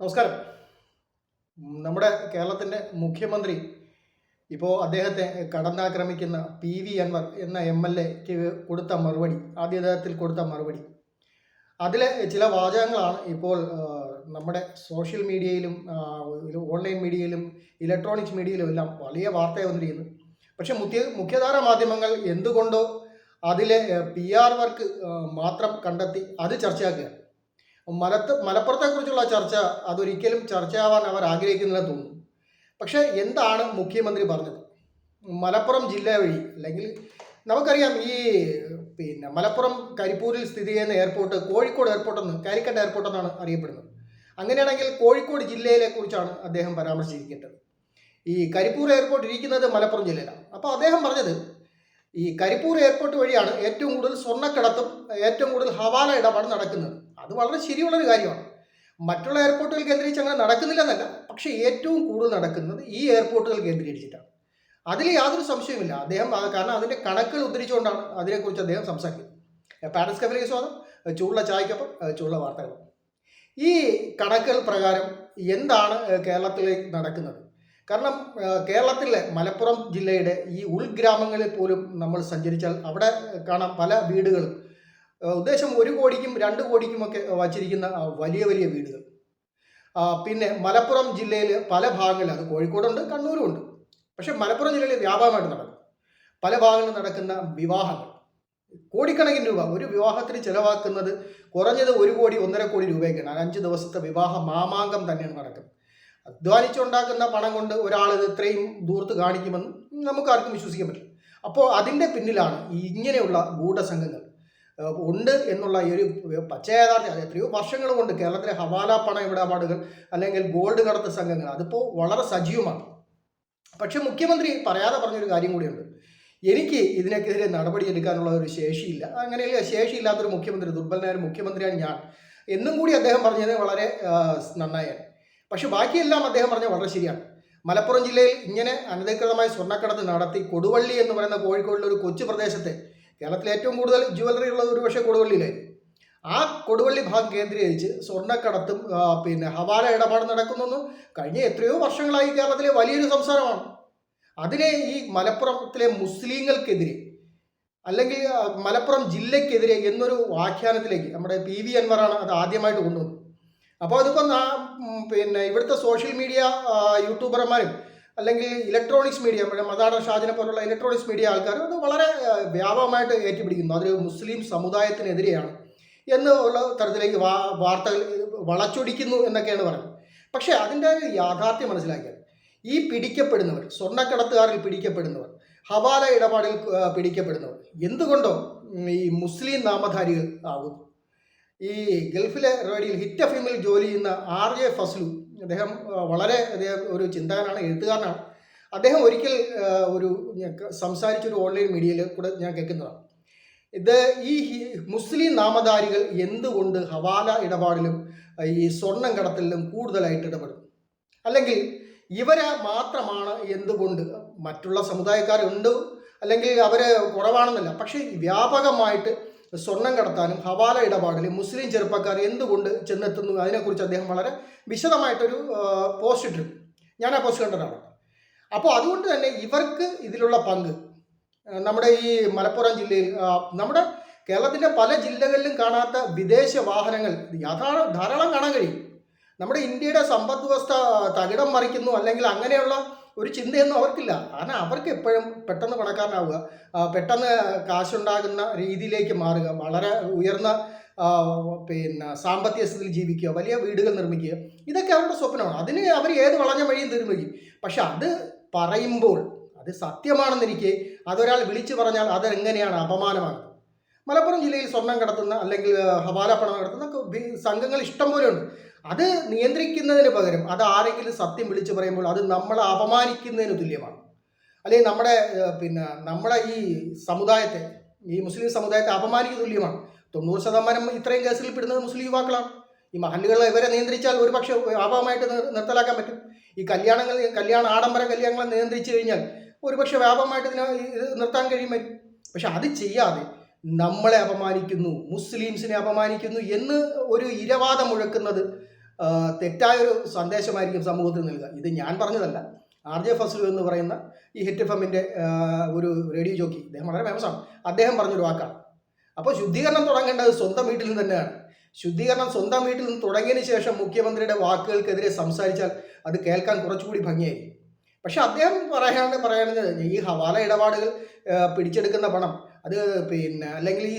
നമസ്കാരം. നമ്മുടെ കേരളത്തിന്റെ മുഖ്യമന്ത്രി ഇപ്പോൾ അദ്ദേഹത്തെ കടന്നാക്രമിക്കുന്ന പി വി അൻവർ എന്ന എം എൽ എക്ക് കൊടുത്ത മറുപടി ആദ്യതത്തിൽ കൊടുത്ത മറുപടി. അതിലെ ചില വാചകങ്ങളാണ് ഇപ്പോൾ നമ്മുടെ സോഷ്യൽ മീഡിയയിലും ഓൺലൈൻ മീഡിയയിലും ഇലക്ട്രോണിക്സ് മീഡിയയിലും എല്ലാം വലിയ വാർത്തയായി വന്നിരിക്കുന്നത് പക്ഷേ മുഖ്യ മുഖ്യധാര മാധ്യമങ്ങൾ എന്തുകൊണ്ടോ അതിലെ പി ആർ വർക്ക് മാത്രം കണ്ടെത്തി അത് ചർച്ചയാക്കുക മലത്ത് മലപ്പുറത്തെക്കുറിച്ചുള്ള ചർച്ച അതൊരിക്കലും ചർച്ചയാവാൻ അവർ ആഗ്രഹിക്കുന്നില്ലെന്ന് തോന്നുന്നു. പക്ഷേ എന്താണ് മുഖ്യമന്ത്രി പറഞ്ഞത്? മലപ്പുറം ജില്ല വഴി അല്ലെങ്കിൽ നമുക്കറിയാം ഈ പിന്നെ മലപ്പുറം കരിപ്പൂരിൽ സ്ഥിതി ചെയ്യുന്ന എയർപോർട്ട് കോഴിക്കോട് എയർപോർട്ട് എന്ന് കാലിക്കറ്റ് എയർപോർട്ട് എന്നാണ് അറിയപ്പെടുന്നത്. അങ്ങനെയാണെങ്കിൽ കോഴിക്കോട് ജില്ലയിലെ കുറിച്ചാണ് അദ്ദേഹം പരാമർശിച്ചിരിക്കേണ്ടത്. ഈ കരിപ്പൂർ എയർപോർട്ട് ഇരിക്കുന്നത് മലപ്പുറം ജില്ലയിലാണ്. അപ്പോൾ അദ്ദേഹം പറഞ്ഞത് ഈ കരിപ്പൂർ എയർപോർട്ട് വഴിയാണ് ഏറ്റവും കൂടുതൽ സ്വർണക്കടത്തും ഏറ്റവും കൂടുതൽ ഹവാല ഇടപാട് നടക്കുന്നത്. അത് വളരെ ശരിയുള്ളൊരു കാര്യമാണ്. മറ്റുള്ള എയർപോർട്ടുകൾ കേന്ദ്രീകരിച്ച് അങ്ങനെ നടക്കുന്നില്ലെന്നല്ല പക്ഷേ ഏറ്റവും കൂടുതൽ നടക്കുന്നത് ഈ എയർപോർട്ടുകൾ കേന്ദ്രീകരിച്ചിട്ടാണ്. അതിൽ യാതൊരു സംശയവുമില്ല. അദ്ദേഹം കാരണം അതിന്റെ കണക്കുകൾ ഉദ്ധരിച്ചുകൊണ്ടാണ് അതിനെക്കുറിച്ച് അദ്ദേഹം സംസാരിക്കുന്നത്. പാരൻസ് കഫലേക്ക് സ്വാഗതം ചൂടുള്ള ചായക്കൊപ്പം ചൂടുള്ള വാർത്തകൾ ഈ കണക്കുകൾ പ്രകാരം എന്താണ് കേരളത്തിലേക്ക് നടക്കുന്നത്? കാരണം കേരളത്തിലെ മലപ്പുറം ജില്ലയുടെ ഈ ഉൾഗ്രാമങ്ങളിൽ പോലും നമ്മൾ സഞ്ചരിച്ചാൽ അവിടെ കാണാം പല വീടുകളും. ഉദ്ദേശം ഒരു കോടിക്കും രണ്ട് കോടിക്കുമൊക്കെ വച്ചിരിക്കുന്ന വലിയ വലിയ വീടുകൾ. പിന്നെ മലപ്പുറം ജില്ലയിൽ പല ഭാഗങ്ങളിൽ അത് കോഴിക്കോടുണ്ട് കണ്ണൂരും ഉണ്ട് പക്ഷെ മലപ്പുറം ജില്ലയിൽ വ്യാപകമായിട്ട് നടക്കും. പല ഭാഗങ്ങളിൽ നടക്കുന്ന വിവാഹങ്ങൾ. കോടിക്കണക്കിന് രൂപ. ഒരു വിവാഹത്തിന് ചിലവാക്കുന്നത് കുറഞ്ഞത് ഒരു കോടി ഒന്നര കോടി രൂപയൊക്കെയാണ്. അഞ്ച് ദിവസത്തെ വിവാഹ മാമാങ്കം തന്നെയാണ് നടക്കുന്നത്. അധ്വാനിച്ചുണ്ടാക്കുന്ന പണം കൊണ്ട് ഒരാൾ ഇത് ഇത്രയും ദൂർത്ത് കാണിക്കുമെന്ന് നമുക്ക് ആർക്കും വിശ്വസിക്കാൻ പറ്റില്ല. അപ്പോൾ അതിന്റെ പിന്നിലാണ് ഇങ്ങനെയുള്ള ഗൂഢസംഘങ്ങൾ. ഉണ്ട് എന്നുള്ള ഈ ഒരു പച്ചയാഥാർത്ഥ്യം എത്രയോ വർഷങ്ങൾ കൊണ്ട് കേരളത്തിലെ ഹവാല പണ ഇടപാടുകൾ അല്ലെങ്കിൽ ഗോൾഡ് കടത്ത് സംഘങ്ങൾ അതിപ്പോൾ വളരെ സജീവമാണ്. പക്ഷെ മുഖ്യമന്ത്രി പറയാതെ പറഞ്ഞൊരു കാര്യം കൂടിയുണ്ട്. എനിക്ക് ഇതിനെതിരെ നടപടി എടുക്കാനുള്ള ഒരു ശേഷിയില്ല. അങ്ങനെയല്ല ശേഷിയില്ലാത്തൊരു മുഖ്യമന്ത്രി ദുർബലനായ ഒരു മുഖ്യമന്ത്രിയാണ് ഞാൻ. എന്നും കൂടി അദ്ദേഹം പറഞ്ഞത് വളരെ നന്നായാണ്. പക്ഷെ ബാക്കിയെല്ലാം അദ്ദേഹം പറഞ്ഞ വളരെ ശരിയാണ്. മലപ്പുറം ജില്ലയിൽ ഇങ്ങനെ അനധികൃതമായി സ്വർണക്കടത്ത് നടത്തി കൊടുവള്ളി എന്ന് പറയുന്ന കോഴിക്കോടിലെ ഒരു കൊച്ചു പ്രദേശത്തെ കേരളത്തിലെ ഏറ്റവും കൂടുതൽ ജുവലറി ഉള്ളത് ഒരു പക്ഷേ കൊടുവള്ളിയിലായിരിക്കും ആ കൊടുവള്ളി ഭാഗം കേന്ദ്രീകരിച്ച് സ്വർണക്കടത്തും പിന്നെ ഹവാല ഇടപാട് നടക്കുന്നു കഴിഞ്ഞ എത്രയോ വർഷങ്ങളായി കേരളത്തിലെ വലിയൊരു സംസാരമാണ് അതിനെ ഈ മലപ്പുറത്തിലെ മുസ്ലിങ്ങൾക്കെതിരെ അല്ലെങ്കിൽ മലപ്പുറം ജില്ലയ്ക്കെതിരെ എന്നൊരു വ്യാഖ്യാനത്തിലേക്ക് നമ്മുടെ പി വി അൻവറാണ് അത് ആദ്യമായിട്ട് കൊണ്ടുവന്നത്. അപ്പോൾ അതിപ്പോൾ പിന്നെ ഇവിടുത്തെ സോഷ്യൽ മീഡിയ യൂട്യൂബർമാരും അല്ലെങ്കിൽ ഇലക്ട്രോണിക്സ് മീഡിയ മതാട ഷാജിനെ പോലുള്ള ഇലക്ട്രോണിക്സ് മീഡിയ ആൾക്കാർ അത് വളരെ വ്യാപകമായിട്ട് ഏറ്റുപിടിക്കുന്നു. അതൊരു മുസ്ലിം സമുദായത്തിനെതിരെയാണ് എന്ന് ഉള്ള തരത്തിലേക്ക് വാ വാർത്തകൾ വളച്ചൊടിക്കുന്നു എന്നൊക്കെയാണ് പറയുന്നത്. പക്ഷേ അതിന്റെ യാഥാർത്ഥ്യം മനസ്സിലാക്കിയാൽ ഈ പിടിക്കപ്പെടുന്നവർ സ്വർണക്കടത്തുകാരിൽ പിടിക്കപ്പെടുന്നവർ ഹവാല ഇടപാടിൽ പിടിക്കപ്പെടുന്നവർ എന്തുകൊണ്ടോ ഈ മുസ്ലിം നാമധാരികൾ ആകുന്നു ഈ ഗൾഫിലെ റേഡിയിൽ ഹിറ്റ് എഫിമിൽ ജോലി ചെയ്യുന്ന ആർ ജെ ഫസ്ലു അദ്ദേഹം വളരെ അദ്ദേഹം ഒരു ചിന്തകനാണ് എഴുത്തുകാരനാണ്. അദ്ദേഹം ഒരിക്കൽ ഒരു സംസാരിച്ചൊരു ഓൺലൈൻ മീഡിയയിൽ കൂടെ ഞാൻ കേൾക്കുന്നതാണ്. ഇത് ഈ മുസ്ലിം നാമധാരികൾ എന്തുകൊണ്ട് ഹവാല ഇടപാടിലും ഈ സ്വർണം കടത്തലിലും കൂടുതലായിട്ട് ഇടപെടും? അല്ലെങ്കിൽ ഇവരെ മാത്രമാണ് എന്തുകൊണ്ട് മറ്റുള്ള സമുദായക്കാരുണ്ട്? അല്ലെങ്കിൽ അവർ കുറവാണെന്നല്ല. പക്ഷേ വ്യാപകമായിട്ട് സ്വർണം കടത്താനും ഹവാല ഇടപാടിലും മുസ്ലിം ചെറുപ്പക്കാർ എന്തുകൊണ്ട് ചെന്നെത്തുന്നു? അതിനെക്കുറിച്ച് അദ്ദേഹം വളരെ വിശദമായിട്ടൊരു പോസ്റ്റ് ഇട്ടിരുന്നു. ഞാൻ ആ പോസ്റ്റ് കണ്ടതാണ് അപ്പോൾ അതുകൊണ്ട് തന്നെ ഇവർക്ക് ഇതിലുള്ള പങ്ക് നമ്മുടെ ഈ മലപ്പുറം ജില്ലയിൽ നമ്മുടെ കേരളത്തിന്റെ പല ജില്ലകളിലും കാണാത്ത വിദേശ വാഹനങ്ങൾ യഥാ ധാരാളം കാണാൻ കഴിയും. നമ്മുടെ ഇന്ത്യയുടെ സമ്പദ് വ്യവസ്ഥ തകിടം മറിക്കുന്നു അല്ലെങ്കിൽ അങ്ങനെയുള്ള ഒരു ചിന്തയൊന്നും അവർക്കില്ല. കാരണം അവർക്ക് എപ്പോഴും പെട്ടെന്ന് പണക്കാരനാവുക. പെട്ടെന്ന് കാശുണ്ടാകുന്ന രീതിയിലേക്ക് മാറുക. വളരെ ഉയർന്ന പിന്നെ സാമ്പത്തിക സ്ഥിതിയിൽ ജീവിക്കുക. വലിയ വീടുകൾ നിർമ്മിക്കുക. ഇതൊക്കെ അവരുടെ സ്വപ്നമാണ്. അതിന് അവർ ഏത് വളഞ്ഞ വഴിയും തീർന്നിരിക്കും പക്ഷെ അത് പറയുമ്പോൾ അത് സത്യമാണെന്നിരിക്കെ അതൊരാൾ വിളിച്ചു പറഞ്ഞാൽ അതെങ്ങനെയാണ് അപമാനമാകുന്നത് മലപ്പുറം ജില്ലയിൽ സ്വർണം കടത്തുന്ന അല്ലെങ്കിൽ ഹവാല പണം കടത്തുന്ന സംഘങ്ങൾ ഇഷ്ടം പോലെ ഉണ്ട് അത് നിയന്ത്രിക്കുന്നതിന് പകരം അത് ആരെങ്കിലും സത്യം വിളിച്ചു പറയുമ്പോൾ അത് നമ്മളെ അപമാനിക്കുന്നതിന് തുല്യമാണ്. അല്ലെങ്കിൽ നമ്മുടെ പിന്നെ നമ്മുടെ ഈ സമുദായത്തെ ഈ മുസ്ലിം സമുദായത്തെ അപമാനിക്കുന്ന തുല്യമാണ്. തൊണ്ണൂറ് ശതമാനം ഇത്രയും കേസുകളിൽ പെടുന്നത് മുസ്ലിം യുവാക്കളാണ്. ഈ മഹല്ലുകളെ ഇവരെ നിയന്ത്രിച്ചാൽ ഒരു പക്ഷേ വ്യാപകമായിട്ട് നിർത്തലാക്കാൻ പറ്റും. ഈ കല്യാണങ്ങൾ കല്യാണ ആഡംബര കല്യാണങ്ങളെ നിയന്ത്രിച്ചു കഴിഞ്ഞാൽ ഒരുപക്ഷെ വ്യാപകമായിട്ട് ഇതിനെ ഇത് നിർത്താൻ കഴിയും പക്ഷെ അത് ചെയ്യാതെ നമ്മളെ അപമാനിക്കുന്നു മുസ്ലിംസിനെ അപമാനിക്കുന്നു എന്ന് ഒരു ഇരവാദം മുഴക്കുന്നത് തെറ്റായൊരു സന്ദേശമായിരിക്കും സമൂഹത്തിൽ നൽകുക. ഇത് ഞാൻ പറഞ്ഞതല്ല. ആർ ജെ ഫസ്ലു എന്ന് പറയുന്ന ഈ ഹിറ്റ് എഫ് ഒരു റേഡിയോ ജോക്കി അദ്ദേഹം വളരെ ഫേമസ് ആണ്. അദ്ദേഹം പറഞ്ഞൊരു വാക്കാണ്. അപ്പോൾ ശുദ്ധീകരണം തുടങ്ങേണ്ടത് സ്വന്തം വീട്ടിൽ നിന്ന് തന്നെയാണ്. ശുദ്ധീകരണം സ്വന്തം വീട്ടിൽ നിന്ന് തുടങ്ങിയതിന് ശേഷം മുഖ്യമന്ത്രിയുടെ വാക്കുകൾക്കെതിരെ സംസാരിച്ചാൽ അത് കേൾക്കാൻ കുറച്ചുകൂടി ഭംഗിയായി പക്ഷെ അദ്ദേഹം പറയാണ്ട് പറയുന്നത് ഈ ഹവാല ഇടപാടുകൾ പിടിച്ചെടുക്കുന്ന പണം അത് പിന്നെ അല്ലെങ്കിൽ ഈ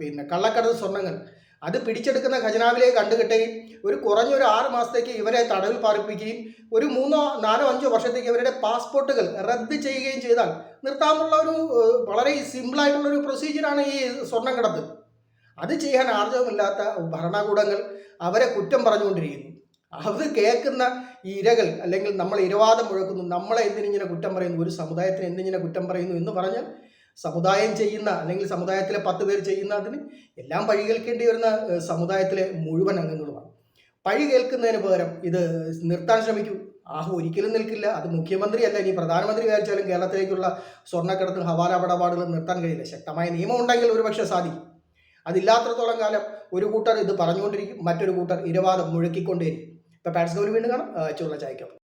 പിന്നെ കള്ളക്കടത്ത് സ്വർണങ്ങൾ അത് പിടിച്ചെടുക്കുന്ന ഖജനാവിലേക്ക് കണ്ടുകിട്ടുകയും ഒരു കുറഞ്ഞ ഒരു ആറ് മാസത്തേക്ക് ഇവരെ തടവിൽ പാർപ്പിക്കുകയും ഒരു മൂന്നോ നാലോ അഞ്ചോ വർഷത്തേക്ക് ഇവരുടെ പാസ്പോർട്ടുകൾ റദ്ദ് ചെയ്യുകയും ചെയ്താൽ നിർത്താമുള്ള ഒരു വളരെ സിമ്പിളായിട്ടുള്ള ഒരു പ്രൊസീജിയറാണ് ഈ സ്വർണം കടത്ത് അത് ചെയ്യാൻ ആർജവമില്ലാത്ത ഭരണകൂടങ്ങൾ അവരെ കുറ്റം പറഞ്ഞുകൊണ്ടിരിക്കുന്നു. അത് കേൾക്കുന്ന ഈ ഇരകൾ അല്ലെങ്കിൽ നമ്മൾ ഇരവാദം മുഴക്കുന്നു നമ്മളെ എന്തിനിങ്ങനെ കുറ്റം പറയുന്നു ഒരു സമുദായത്തിന് എന്തിങ്ങനെ കുറ്റം പറയുന്നു എന്ന് പറഞ്ഞാൽ സമുദായം ചെയ്യുന്ന അല്ലെങ്കിൽ സമുദായത്തിലെ പത്ത് പേർ ചെയ്യുന്നതിന് എല്ലാം പഴി കേൾക്കേണ്ടി വരുന്ന സമുദായത്തിലെ മുഴുവൻ അംഗങ്ങളുമാണ്. പഴി കേൾക്കുന്നതിന് പകരം ഇത് നിർത്താൻ ശ്രമിക്കൂ. ആഹ് ഒരിക്കലും നിൽക്കില്ല. അത് മുഖ്യമന്ത്രി അല്ല ഇനി പ്രധാനമന്ത്രി വിചാരിച്ചാലും കേരളത്തിലേക്കുള്ള സ്വർണക്കടത്തും ഹവാല ഇടപാടുകളും നിർത്താൻ കഴിയില്ല. ശക്തമായ നിയമം ഉണ്ടെങ്കിൽ ഒരുപക്ഷെ സാധിക്കും. അതില്ലാത്രത്തോളം കാലം ഒരു കൂട്ടർ ഇത് പറഞ്ഞുകൊണ്ടിരിക്കും. മറ്റൊരു കൂട്ടർ ഇരവാദം മുഴക്കിക്കൊണ്ടേയിരിക്കും. ഇപ്പം പാറ്റ്സ് ഗൗരി വീണ്ടും കാണാം. ചുള്ള ചായക്കൊപ്പം